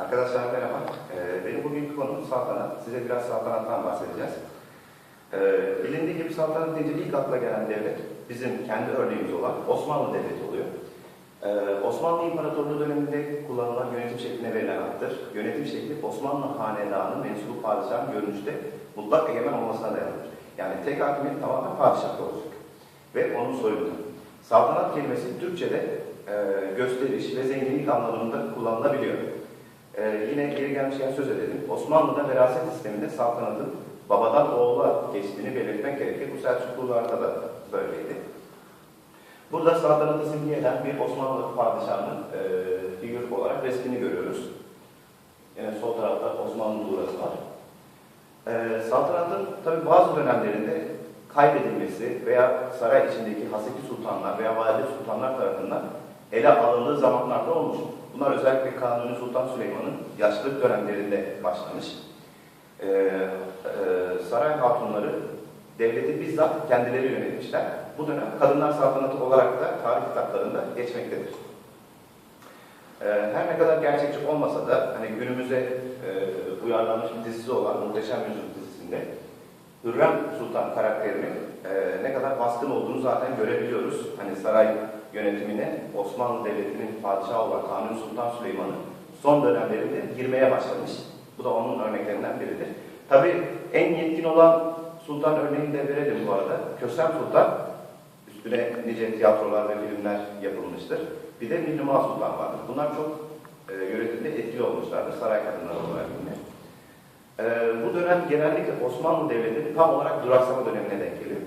Arkadaşlar merhaba. Ee, benim bugünkü konum saltanat. Size biraz saltanattan bahsedeceğiz. Ee, bilindiği gibi saltanat deyince ilk akla gelen devlet bizim kendi örneğimiz olan Osmanlı Devleti oluyor. Ee, Osmanlı İmparatorluğu döneminde kullanılan yönetim şekline verilen addır. Yönetim şekli Osmanlı Hanedanı'nın mensubu padişahın görünüşte mutlak egemen olmasına dayanır. Yani tek hakimiyet tamamen padişahta olacak. Ve onun soyunda. Saltanat kelimesi Türkçe'de e, gösteriş ve zenginlik anlamında kullanılabiliyor. Yine geri gelmişken söz edelim. Osmanlı'da veraset sisteminde saltanatın babadan oğula geçtiğini belirtmek gerekir. Bu Selçuklularda da böyleydi. Burada saltanatı simgeleyen bir Osmanlı padişahının e, figür olarak resmini görüyoruz. Yine sol tarafta Osmanlı durası var. E, saltanatın tabi bazı dönemlerinde kaybedilmesi veya saray içindeki haseki sultanlar veya valide sultanlar tarafından ele alındığı zamanlarda olmuştur. Bunlar özellikle Kanuni Sultan Süleyman'ın yaşlılık dönemlerinde başlamış. Ee, e, saray hatunları devleti bizzat kendileri yönetmişler. Bu dönem kadınlar saltanatı olarak da tarih kitaplarında geçmektedir. Ee, her ne kadar gerçekçi olmasa da hani günümüze e, uyarlanmış bir dizisi olan Muhteşem Yüzyıl dizisinde Hürrem Sultan karakterinin e, ne kadar baskın olduğunu zaten görebiliyoruz. Hani saray yönetimine Osmanlı Devleti'nin padişahı olan Kanuni Sultan Süleyman'ın son dönemlerinde girmeye başlamış. Bu da onun örneklerinden biridir. Tabii en yetkin olan sultan örneğini de verelim bu arada. Kösem Sultan, üstüne nice tiyatrolar ve filmler yapılmıştır. Bir de Mihrimah Sultan vardır. Bunlar çok e, yönetimde etkili olmuşlardır saray kadınları olarak yine. E, bu dönem genellikle Osmanlı Devleti'nin tam olarak duraksama dönemine denk geliyor.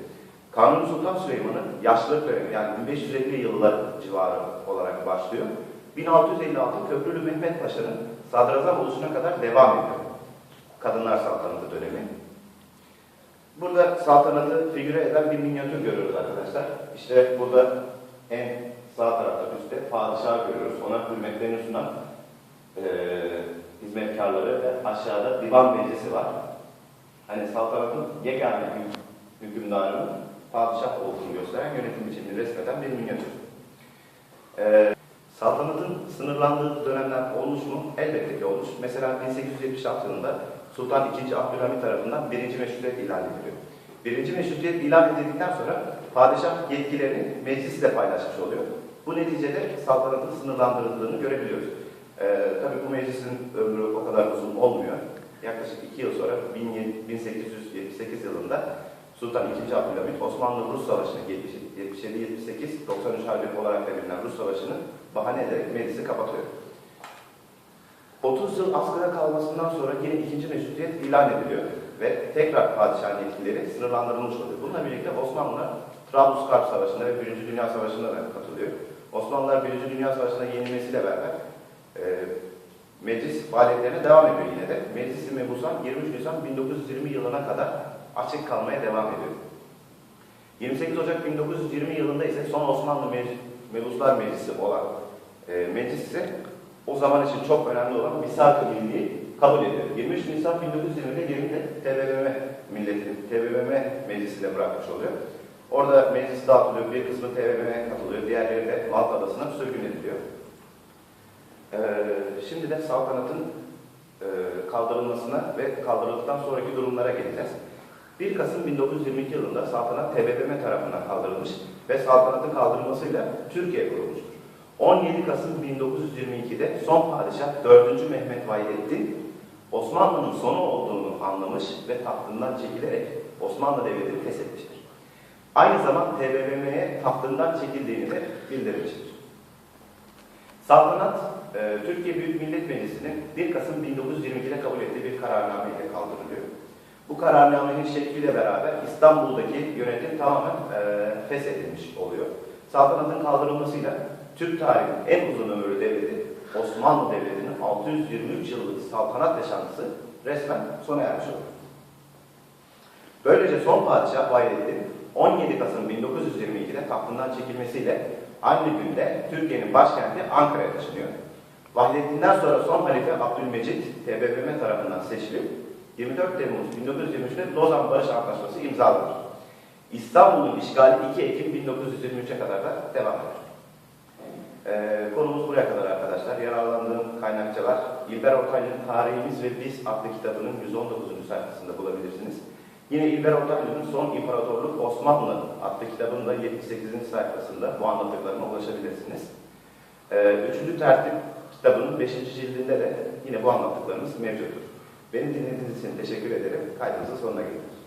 Kanuni Sultan Süleyman'ın yaşlılık dönemi yani 1550 yıllar civarı olarak başlıyor. 1656 Köprülü Mehmet Paşa'nın sadrazam oluşuna kadar devam ediyor. Kadınlar saltanatı dönemi. Burada saltanatı figüre eden bir minyatür görüyoruz arkadaşlar. İşte burada en sağ tarafta üstte padişah görüyoruz. Ona hürmetlerini sunan eee hizmetkarları ve aşağıda divan meclisi var. Hani saltanatın yegane hüküm- hükümdarının padişah olduğunu gösteren yönetim biçimini resmeden bir minyatür. Ee, saltanatın sınırlandığı dönemler olmuş mu? Elbette ki olmuş. Mesela 1876 yılında Sultan II. Abdülhamit tarafından birinci meşrutiyet ilan ediliyor. Birinci meşrutiyet ilan edildikten sonra padişah yetkilerini meclisle paylaşmış oluyor. Bu neticede saltanatın sınırlandırıldığını görebiliyoruz. Ee, tabii bu meclisin ömrü o kadar uzun olmuyor. Yaklaşık iki yıl sonra 1878 yılında Sultan II. Abdülhamit Osmanlı-Rus Savaşı'nı 77-78-93 harbi olarak da bilinen Rus Savaşı'nı bahane ederek meclisi kapatıyor. 30 yıl askıda kalmasından sonra yine ikinci meşrutiyet ilan ediliyor ve tekrar padişahın yetkileri sınırlandırılmış oluyor. Bununla birlikte Osmanlılar Trablusgarp Savaşı'nda ve Birinci Dünya Savaşı'nda da katılıyor. Osmanlılar Birinci Dünya Savaşı'na yenilmesiyle beraber e, meclis faaliyetlerine devam ediyor yine de. Meclis-i Mebusan 23 Nisan 1920 yılına kadar açık kalmaya devam ediyor. 28 Ocak 1920 yılında ise son Osmanlı Meclis, Mebuslar Meclisi olan e, meclis o zaman için çok önemli olan misak-ı kabul ediyor. 23 Nisan 1920'de yerini de TBMM milletinin TBMM meclisine bırakmış oluyor. Orada meclis dağıtılıyor, bir kısmı TBMM'ye katılıyor, diğerleri de Malta Adası'na sürgün ediliyor. Ee, şimdi de saltanatın e, kaldırılmasına ve kaldırıldıktan sonraki durumlara geleceğiz. 1 Kasım 1922 yılında saltanat TBMM tarafından kaldırılmış ve saltanatın kaldırılmasıyla Türkiye kurulmuştur. 17 Kasım 1922'de son padişah 4. Mehmet Vahdettin Osmanlı'nın sonu olduğunu anlamış ve tahtından çekilerek Osmanlı Devleti'ni feshetmiştir. Aynı zaman TBMM'ye tahtından çekildiğini de bildirmiştir. Saltanat, e, Türkiye Büyük Millet Meclisi'nin 1 Kasım 1922'de kabul ettiği bir kararname ile kaldırılıyor. Bu kararnamenin şekliyle beraber İstanbul'daki yönetim tamamen e, feshedilmiş oluyor. Saltanatın kaldırılmasıyla Türk tarihinin en uzun ömürlü devleti Osmanlı Devleti'nin 623 yıllık saltanat yaşantısı resmen sona ermiş oluyor. Böylece son padişah Vahdettin 17 Kasım 1922'de tahtından çekilmesiyle aynı günde Türkiye'nin başkenti Ankara'ya taşınıyor. Vahdettin'den sonra son halife Abdülmecit TBMM tarafından seçilip 24 Temmuz 1923'te Lozan Barış Antlaşması imzalanır. İstanbul'un işgali 2 Ekim 1923'e kadar da devam eder. Ee, konumuz buraya kadar arkadaşlar. Yararlandığım kaynakçalar İlber Ortaylı'nın Tarihimiz ve Biz adlı kitabının 119. sayfasında bulabilirsiniz. Yine İlber Ortaylı'nın Son İmparatorluk Osmanlı adlı kitabının da 78. sayfasında bu anlattıklarıma ulaşabilirsiniz. Ee, üçüncü tertip kitabının 5. cildinde de yine bu anlattıklarımız mevcuttur. Beni dinlediğiniz için teşekkür ederim. Kaydımızın sonuna geldik.